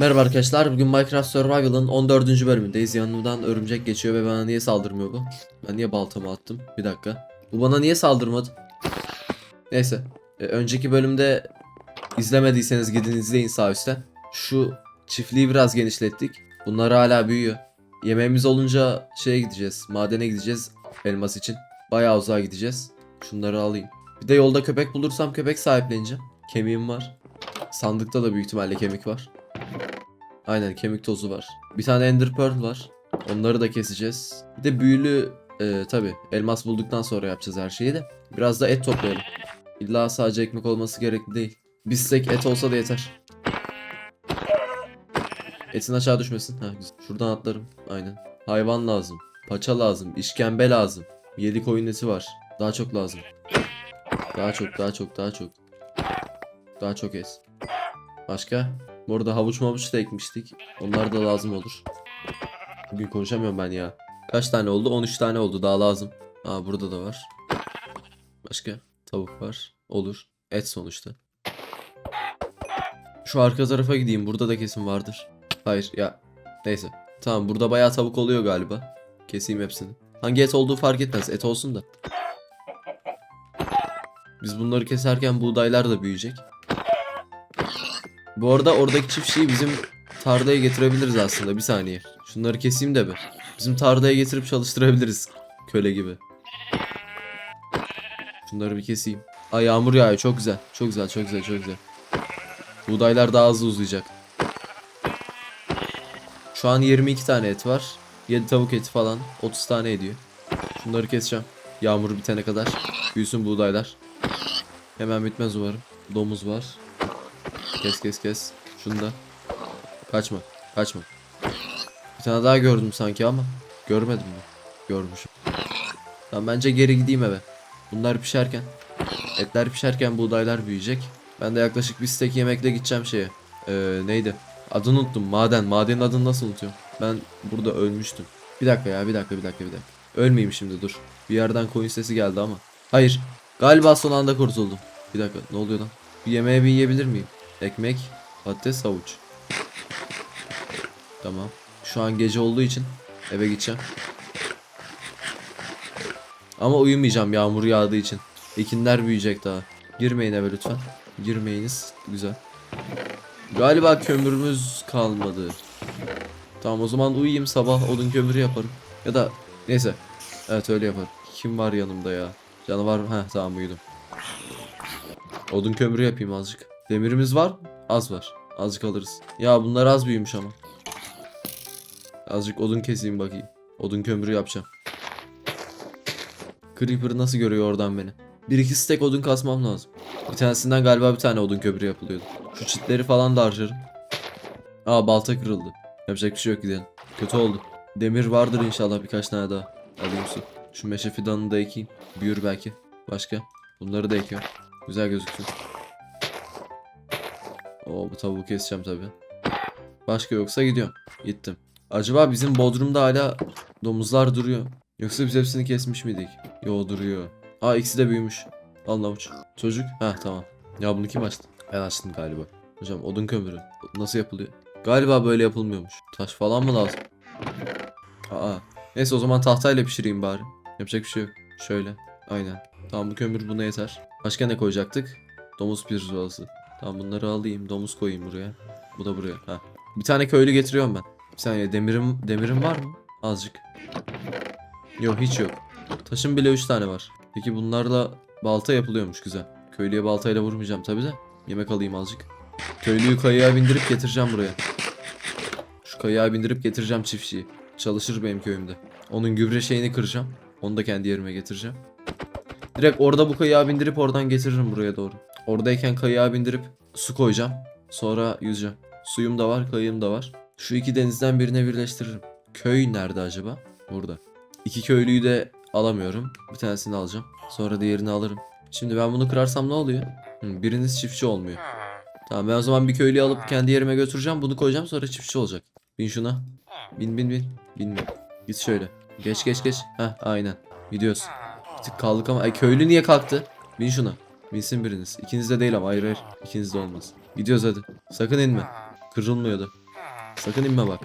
Merhaba arkadaşlar. Bugün Minecraft Survival'ın 14. bölümündeyiz. Yanımdan örümcek geçiyor ve bana niye saldırmıyor bu? Ben niye baltamı attım? Bir dakika. Bu bana niye saldırmadı? Neyse. Ee, önceki bölümde izlemediyseniz gidin izleyin sağ üstte. Şu çiftliği biraz genişlettik. Bunlar hala büyüyor. Yemeğimiz olunca şeye gideceğiz. Madene gideceğiz elmas için. Bayağı uzağa gideceğiz. Şunları alayım. Bir de yolda köpek bulursam köpek sahipleneceğim. Kemiğim var. Sandıkta da büyük ihtimalle kemik var. Aynen kemik tozu var. Bir tane Ender Pearl var. Onları da keseceğiz. Bir de büyülü e, tabi elmas bulduktan sonra yapacağız her şeyi de. Biraz da et toplayalım. İlla sadece ekmek olması gerekli değil. Bir steak et olsa da yeter. Etin aşağı düşmesin. Ha, güzel. Şuradan atlarım. Aynen. Hayvan lazım. Paça lazım. işkembe lazım. Yedi koyun eti var. Daha çok lazım. Daha çok, daha çok, daha çok. Daha çok et. Başka? Bu arada havuç mavuç da ekmiştik. Onlar da lazım olur. Bugün konuşamıyorum ben ya. Kaç tane oldu? 13 tane oldu. Daha lazım. Aa burada da var. Başka? Tavuk var. Olur. Et sonuçta. Şu arka tarafa gideyim. Burada da kesin vardır. Hayır ya. Neyse. Tamam burada bayağı tavuk oluyor galiba. Keseyim hepsini. Hangi et olduğu fark etmez. Et olsun da. Biz bunları keserken buğdaylar da büyüyecek. Bu arada oradaki çiftçiyi bizim tarlaya getirebiliriz aslında. Bir saniye. Şunları keseyim de bir. Bizim tarlaya getirip çalıştırabiliriz. Köle gibi. Şunları bir keseyim. Ay yağmur yağıyor. Çok güzel. Çok güzel. Çok güzel. Çok güzel. Buğdaylar daha hızlı uzayacak. Şu an 22 tane et var. 7 tavuk eti falan. 30 tane ediyor. Şunları keseceğim. Yağmur bitene kadar. Büyüsün buğdaylar. Hemen bitmez umarım. Domuz var. Kes kes kes. Şunu da. Kaçma. Kaçma. Bir tane daha gördüm sanki ama. Görmedim mi? Görmüşüm. Tamam bence geri gideyim eve. Bunlar pişerken. Etler pişerken buğdaylar büyüyecek. Ben de yaklaşık bir steak yemekle gideceğim şeye. Ee, neydi? Adını unuttum. Maden. Madenin adını nasıl unutuyorum? Ben burada ölmüştüm. Bir dakika ya bir dakika bir dakika bir dakika. Ölmeyeyim şimdi dur. Bir yerden koyun sesi geldi ama. Hayır. Galiba son anda kurtuldum. Bir dakika ne oluyor lan? Bir yemeğe bir yiyebilir miyim? Ekmek, patates, havuç. Tamam. Şu an gece olduğu için eve gideceğim. Ama uyumayacağım yağmur yağdığı için. Ekinler büyüyecek daha. Girmeyin eve lütfen. Girmeyiniz. Güzel. Galiba kömürümüz kalmadı. Tamam o zaman uyuyayım sabah odun kömürü yaparım. Ya da neyse. Evet öyle yaparım. Kim var yanımda ya? Canavar mı? Heh tamam uyudum. Odun kömürü yapayım azıcık. Demirimiz var? Az var. Azıcık alırız. Ya bunlar az büyümüş ama. Azıcık odun keseyim bakayım. Odun kömürü yapacağım. Creeper nasıl görüyor oradan beni? Bir iki stek odun kasmam lazım. Bir tanesinden galiba bir tane odun kömürü yapılıyordu. Şu çitleri falan da harcarım. Aa balta kırıldı. Yapacak bir şey yok gidelim. Kötü oldu. Demir vardır inşallah birkaç tane daha. Alayım su. Şu meşe fidanını da ekeyim. Büyür belki. Başka? Bunları da ekiyorum. Güzel gözüksün. Oo bu tavuğu keseceğim tabi. Başka yoksa gidiyorum. Gittim. Acaba bizim bodrumda hala domuzlar duruyor. Yoksa biz hepsini kesmiş miydik? Yo duruyor. Aa ikisi de büyümüş. Al avuç. Çocuk. Heh tamam. Ya bunu kim açtı? Ben açtım galiba. Hocam odun kömürü. Nasıl yapılıyor? Galiba böyle yapılmıyormuş. Taş falan mı lazım? Aa. Neyse o zaman tahtayla pişireyim bari. Yapacak bir şey yok. Şöyle. Aynen. Tamam bu kömür buna yeter. Başka ne koyacaktık? Domuz pirzolası. Tamam bunları alayım. Domuz koyayım buraya. Bu da buraya. Ha. Bir tane köylü getiriyorum ben. Bir saniye demirim demirim var mı? Azıcık. Yok hiç yok. Taşın bile 3 tane var. Peki bunlarla balta yapılıyormuş güzel. Köylüye baltayla vurmayacağım tabi de. Yemek alayım azıcık. Köylüyü kayaya bindirip getireceğim buraya. Şu kayaya bindirip getireceğim çiftçiyi. Çalışır benim köyümde. Onun gübre şeyini kıracağım. Onu da kendi yerime getireceğim. Direkt orada bu kayığa bindirip oradan getiririm buraya doğru. Oradayken kayığa bindirip su koyacağım. Sonra yüzeceğim. Suyum da var, kayığım da var. Şu iki denizden birine birleştiririm. Köy nerede acaba? Burada. İki köylüyü de alamıyorum. Bir tanesini alacağım. Sonra diğerini alırım. Şimdi ben bunu kırarsam ne oluyor? Biriniz çiftçi olmuyor. Tamam ben o zaman bir köylüyü alıp kendi yerime götüreceğim. Bunu koyacağım sonra çiftçi olacak. Bin şuna. Bin bin bin. Binme. Git şöyle. Geç geç geç. Heh aynen. Gidiyoruz. Bir tık kaldık ama. Ay köylü niye kalktı? Bin şuna. Binsin biriniz. İkiniz de değil ama hayır hayır. İkiniz de olmaz. Gidiyoruz hadi. Sakın inme. Kırılmıyordu. Sakın inme bak.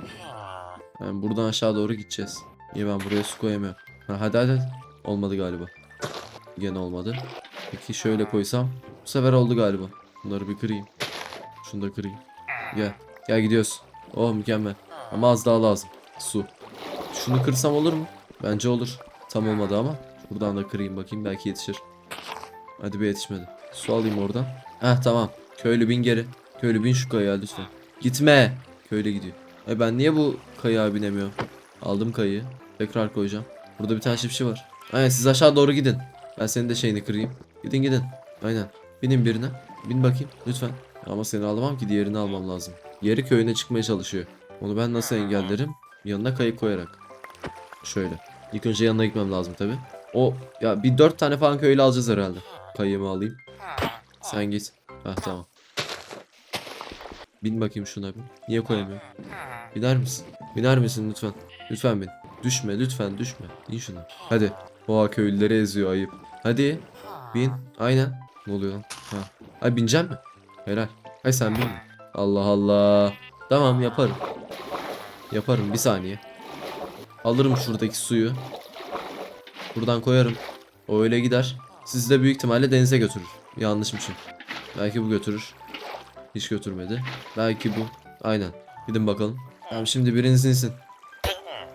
Yani buradan aşağı doğru gideceğiz. Niye ben buraya su koyamıyorum? Ha, hadi hadi. Olmadı galiba. Gene olmadı. Peki şöyle koysam. Bu sefer oldu galiba. Bunları bir kırayım. Şunu da kırayım. Gel. Gel gidiyoruz. Oh mükemmel. Ama az daha lazım. Su. Şunu kırsam olur mu? Bence olur. Tam olmadı ama. Buradan da kırayım bakayım belki yetişir. Hadi bir yetişmedi. Su alayım oradan. Heh tamam. Köylü bin geri. Köylü bin şu kayaya lütfen. Gitme. Köylü gidiyor. E ben niye bu kayaya binemiyorum? Aldım kayayı. Tekrar koyacağım. Burada bir tane çiftçi var. Aynen siz aşağı doğru gidin. Ben senin de şeyini kırayım. Gidin gidin. Aynen. Binin birine. Bin bakayım lütfen. Ama seni alamam ki diğerini almam lazım. Diğeri köyüne çıkmaya çalışıyor. Onu ben nasıl engellerim? Yanına kayık koyarak. Şöyle. İlk önce yanına gitmem lazım tabi. O ya bir dört tane falan köylü alacağız herhalde. Kayığımı alayım. Sen git. Heh tamam. Bin bakayım şuna bir. Niye koyamıyorum? Biner misin? Biner misin lütfen? Lütfen bin. Düşme lütfen düşme. İn şuna. Hadi. Oha köylüleri eziyor ayıp. Hadi. Bin. Aynen. Ne oluyor lan? Ha. Ay binecek mi? Helal. Ay sen bin. Allah Allah. Tamam yaparım. Yaparım bir saniye. Alırım şuradaki suyu. Buradan koyarım. O öyle gider. Sizi de büyük ihtimalle denize götürür. Yanlışmışım. Belki bu götürür. Hiç götürmedi. Belki bu. Aynen. Gidin bakalım. Tamam şimdi biriniz insin.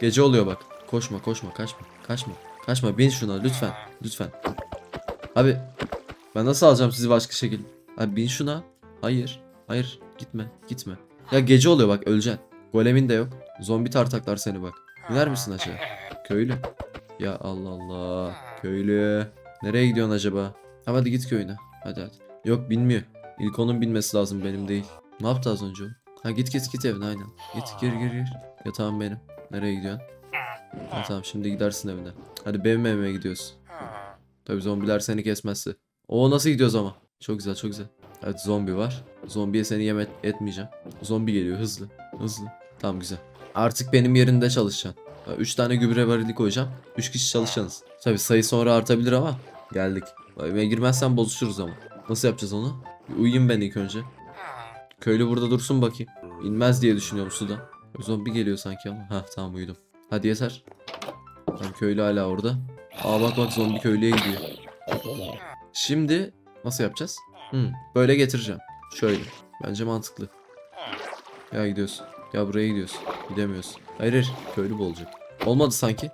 Gece oluyor bak. Koşma koşma kaçma. Kaçma. Kaçma bin şuna lütfen. Lütfen. Abi ben nasıl alacağım sizi başka şekilde? Abi bin şuna. Hayır. Hayır. Gitme. Gitme. Ya gece oluyor bak öleceksin. Golemin de yok. Zombi tartaklar seni bak. İner misin aşağı? Köylü. Ya Allah Allah. Köylü. Nereye gidiyorsun acaba? Ha, hadi git köyüne. Hadi hadi. Yok bilmiyor. İlk onun bilmesi lazım benim değil. Ne yaptı az önce o? Ha git git git evine aynen. Git gir gir gir. Yatağım benim. Nereye gidiyorsun? Ha, tamam şimdi gidersin evine. Hadi benim evime gidiyoruz. Tabi zombiler seni kesmezse. O nasıl gidiyoruz ama? Çok güzel çok güzel. Evet zombi var. Zombiye seni yem et- etmeyeceğim. Zombi geliyor hızlı. Hızlı. Tamam güzel. Artık benim yerinde çalışacaksın. 3 tane gübre varili koyacağım. 3 kişi çalışacaksınız. Tabi sayı sonra artabilir ama. Geldik. Eve girmezsen bozuşuruz ama. Nasıl yapacağız onu? Uyuyayım ben ilk önce. Köylü burada dursun bakayım. İnmez diye düşünüyorum sudan. Zombi geliyor sanki ama. Hah tamam uyudum. Hadi yeter. Tamam köylü hala orada. Aa bak bak zombi köylüye gidiyor. Şimdi nasıl yapacağız? Hmm, böyle getireceğim. Şöyle. Bence mantıklı. Ya gidiyorsun. Ya buraya gidiyorsun. Gidemiyorsun. Hayır hayır. Köylü bu olacak. Olmadı sanki.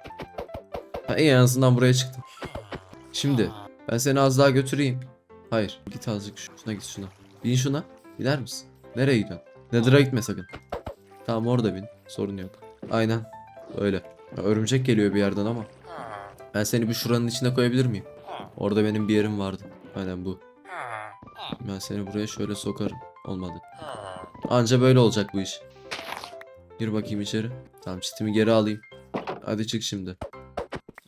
Ha, en azından buraya çıktım. Şimdi ben seni az daha götüreyim. Hayır. Git azıcık şuna git şuna. Bin şuna. Gider misin? Nereye gidiyorsun? Nether'a gitme sakın. Tamam orada bin. Sorun yok. Aynen. Öyle. Ya, örümcek geliyor bir yerden ama. Ben seni bir şuranın içine koyabilir miyim? Orada benim bir yerim vardı. Aynen bu. Ben seni buraya şöyle sokarım. Olmadı. Anca böyle olacak bu iş. Gir bakayım içeri. Tamam çitimi geri alayım. Hadi çık şimdi.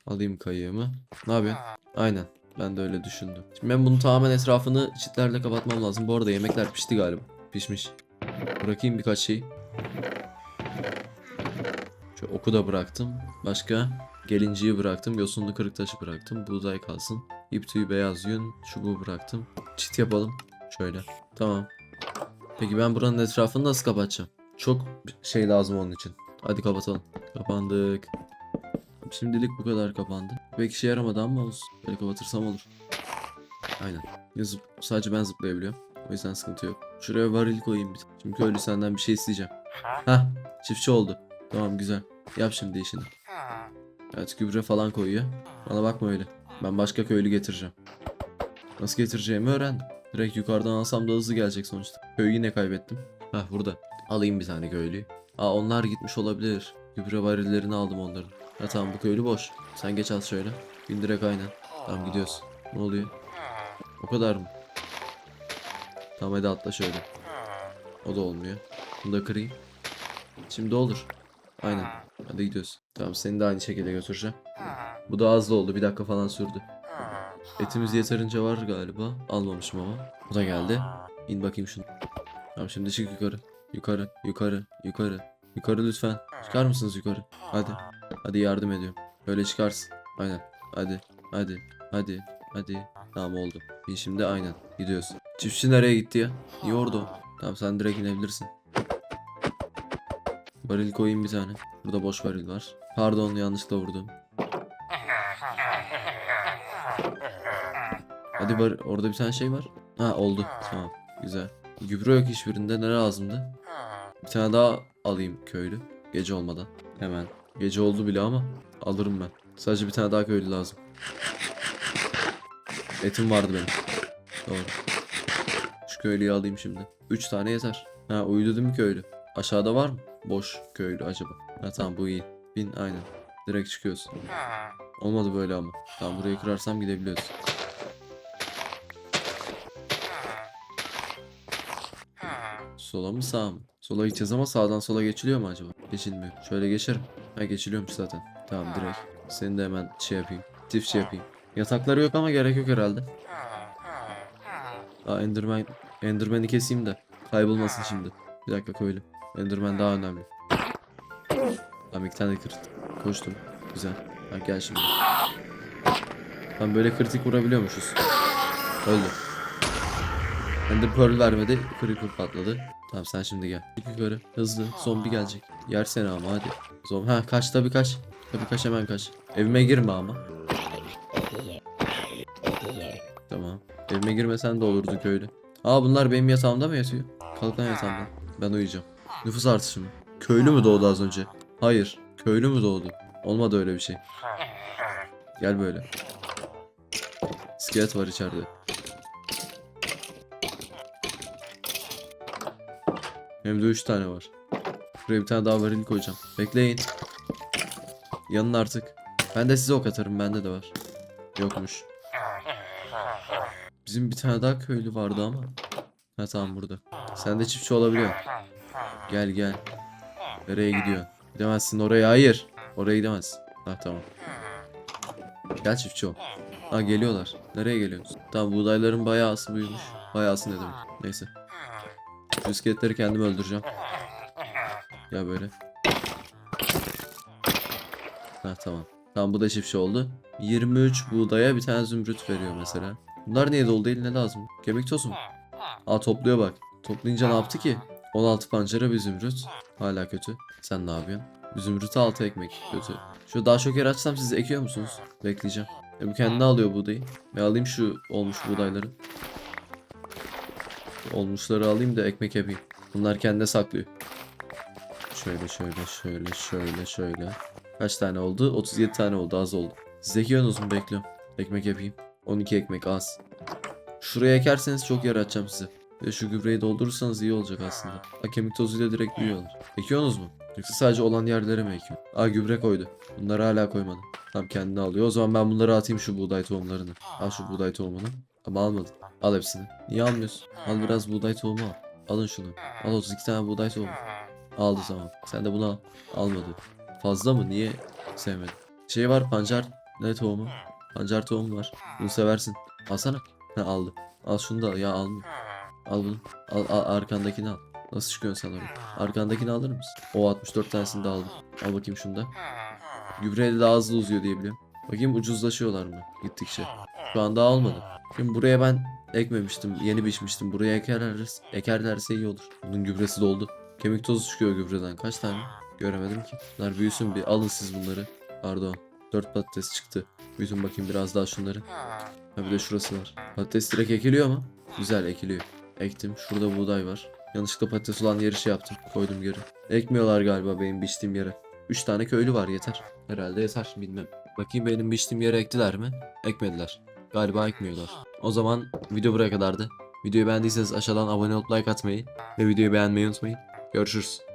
Alayım kayığımı. Ne yapıyorsun? Aynen. Ben de öyle düşündüm. Şimdi ben bunun tamamen etrafını çitlerle kapatmam lazım. Bu arada yemekler pişti galiba. Pişmiş. Bırakayım birkaç şey. Şu oku da bıraktım. Başka? Gelinciyi bıraktım. Yosunlu kırık taşı bıraktım. Buğday kalsın. İp tüyü beyaz yün. Çubuğu bıraktım. Çit yapalım. Şöyle. Tamam. Peki ben buranın etrafını nasıl kapatacağım? Çok şey lazım onun için. Hadi kapatalım. Kapandık. Şimdilik bu kadar kapandı. Pek işe yaramadı ama olsun. Böyle kapatırsam olur. Aynen. Ya zıp- sadece ben zıplayabiliyorum. O yüzden sıkıntı yok. Şuraya varil koyayım bir. Şimdi köylü senden bir şey isteyeceğim. Hah çiftçi oldu. Tamam güzel. Yap şimdi işini. Evet gübre falan koyuyor. Bana bakma öyle. Ben başka köylü getireceğim. Nasıl getireceğimi öğrendim. Direkt yukarıdan alsam da hızlı gelecek sonuçta. Köyü yine kaybettim. Hah burada. Alayım bir tane köylüyü. Aa onlar gitmiş olabilir. Gübre varillerini aldım onların. Ha tamam bu köylü boş. Sen geç al şöyle. Bin direkt aynen. Tamam gidiyoruz. Ne oluyor? O kadar mı? Tamam hadi atla şöyle. O da olmuyor. Bunu da kırayım. Şimdi olur. Aynen. Hadi gidiyoruz. Tamam seni de aynı şekilde götüreceğim. Bu da az da oldu. Bir dakika falan sürdü. Etimiz yeterince var galiba. Almamışım ama. Bu da geldi. İn bakayım şunu. Tamam şimdi çık yukarı. Yukarı, yukarı, yukarı. Yukarı lütfen. Çıkar mısınız yukarı? Hadi. Hadi yardım ediyorum. Böyle çıkarsın. Aynen. Hadi. Hadi. Hadi. Hadi. Tamam oldu. Bin şimdi aynen. Gidiyoruz. Çiftçi nereye gitti ya? Niye orada? Tamam sen direkt inebilirsin. Varil koyayım bir tane. Burada boş varil var. Pardon yanlışlıkla vurdum. Hadi var orada bir tane şey var. Ha oldu. Tamam. Güzel. Gübre yok hiçbirinde. Ne lazımdı? Bir tane daha alayım köylü. Gece olmadan. Hemen. Gece oldu bile ama alırım ben. Sadece bir tane daha köylü lazım. Etim vardı benim. Doğru. Şu köylüyü alayım şimdi. 3 tane yeter. Ha uyudu değil mi köylü? Aşağıda var mı? Boş köylü acaba. Ha tamam bu iyi. Bin aynen. Direkt çıkıyoruz. Olmadı böyle ama. Tamam burayı kırarsam gidebiliyoruz. Sola mı sağa mı? Sola gideceğiz ama sağdan sola geçiliyor mu acaba? Geçilmiyor. Şöyle geçerim. Ha geçiliyormuş zaten. Tamam direkt. Seni de hemen şey yapayım. Çift şey yapayım. Yatakları yok ama gerek yok herhalde. Aa Enderman. Enderman'i keseyim de. Kaybolmasın şimdi. Bir dakika köylü. Enderman daha önemli. Tamam iki tane kırt. Koştum. Güzel. Ha gel şimdi. Tamam böyle kritik vurabiliyormuşuz. Öldü. Ender Pearl vermedi. Creeper patladı. Tamam sen şimdi gel. Yukarı. Hızlı. Zombi gelecek. Yer seni ama hadi. Zombi. Ha kaç tabii kaç. Tabii kaç hemen kaç. Evime girme ama. Tamam. Evime girmesen de olurdu köylü. Aa bunlar benim yatağımda mı yatıyor? Kalk lan yatağımda. Ben uyuyacağım. Nüfus artışı mı? Köylü mü doğdu az önce? Hayır. Köylü mü doğdu? Olmadı öyle bir şey. Gel böyle. İskelet var içeride. Hem de 3 tane var. Buraya bir tane daha varil koyacağım. Bekleyin. Yanın artık. Ben de size ok atarım. Bende de var. Yokmuş. Bizim bir tane daha köylü vardı ama. Ha tamam burada. Sen de çiftçi olabiliyor. Gel gel. Nereye gidiyor? Gidemezsin oraya hayır. Oraya gidemezsin. Ha tamam. Gel çiftçi ol. Ha geliyorlar. Nereye geliyorsun? Tamam buğdayların bayağısı büyümüş. Bayağısı ne demek? Neyse. Şu iskeletleri kendim öldüreceğim. Ya böyle. Ha tamam. Tamam bu da çiftçi oldu. 23 buğdaya bir tane zümrüt veriyor mesela. Bunlar niye dolu değil ne lazım? Kemik tozu mu? Aa topluyor bak. Toplayınca ne yaptı ki? 16 pancara bir zümrüt. Hala kötü. Sen ne yapıyorsun? Bir zümrüt 6 ekmek. Kötü. Şu daha çok yer açsam siz ekiyor musunuz? Bekleyeceğim. E bu kendine alıyor buğdayı. Ve alayım şu olmuş buğdayları. Olmuşları alayım da ekmek yapayım. Bunlar kendine saklıyor. Şöyle şöyle şöyle şöyle şöyle. Kaç tane oldu? 37 tane oldu az oldu. Siz ekiyorsunuz mu? Bekliyorum. Ekmek yapayım. 12 ekmek az. Şuraya ekerseniz çok yer size. Ve şu gübreyi doldurursanız iyi olacak aslında. Ha kemik tozuyla direkt büyüyorlar. Ekiyorsunuz mu? Yoksa sadece olan yerlere mi ekiyor? Aa gübre koydu. Bunları hala koymadı. Tam kendine alıyor. O zaman ben bunları atayım şu buğday tohumlarını. Al şu buğday tohumunu. Ama almadın. Al hepsini. Niye almıyorsun? Al biraz buğday tohumu al. Alın şunu. Al 32 tane buğday tohumu. Aldı tamam. Sen de bunu al. Almadı. Fazla mı? Niye sevmedin? Şey var pancar. Ne tohumu? Pancar tohumu var. Bunu seversin. Alsana. Ha aldı. Al şunu da al. ya almıyor. Al bunu. Al, al arkandakini al. Nasıl çıkıyorsun sen oraya? Arkandakini alır mısın? O 64 tanesini de aldım. Al bakayım şunu da. Gübreyle daha hızlı uzuyor diye biliyorum. Bakayım ucuzlaşıyorlar mı gittikçe. Şu an daha olmadı. Şimdi buraya ben ekmemiştim. Yeni biçmiştim. Buraya ekerlerse, ekerlerse iyi olur. Bunun gübresi doldu. Kemik tozu çıkıyor gübreden. Kaç tane? Göremedim ki. Bunlar büyüsün bir. Alın siz bunları. Pardon. 4 patates çıktı. Büyütün bakayım biraz daha şunları. Ha bir de şurası var. Patates direkt ekiliyor mu? Güzel ekiliyor. Ektim. Şurada buğday var. Yanlışlıkla patates olan yeri şey yaptım. Koydum geri. Ekmiyorlar galiba benim biçtiğim yere. 3 tane köylü var yeter. Herhalde yeter bilmem. Bakayım benim biçtiğim yere ektiler mi? Ekmediler. Galiba ekmiyorlar. O zaman video buraya kadardı. Videoyu beğendiyseniz aşağıdan abone olup like atmayı ve videoyu beğenmeyi unutmayın. Görüşürüz.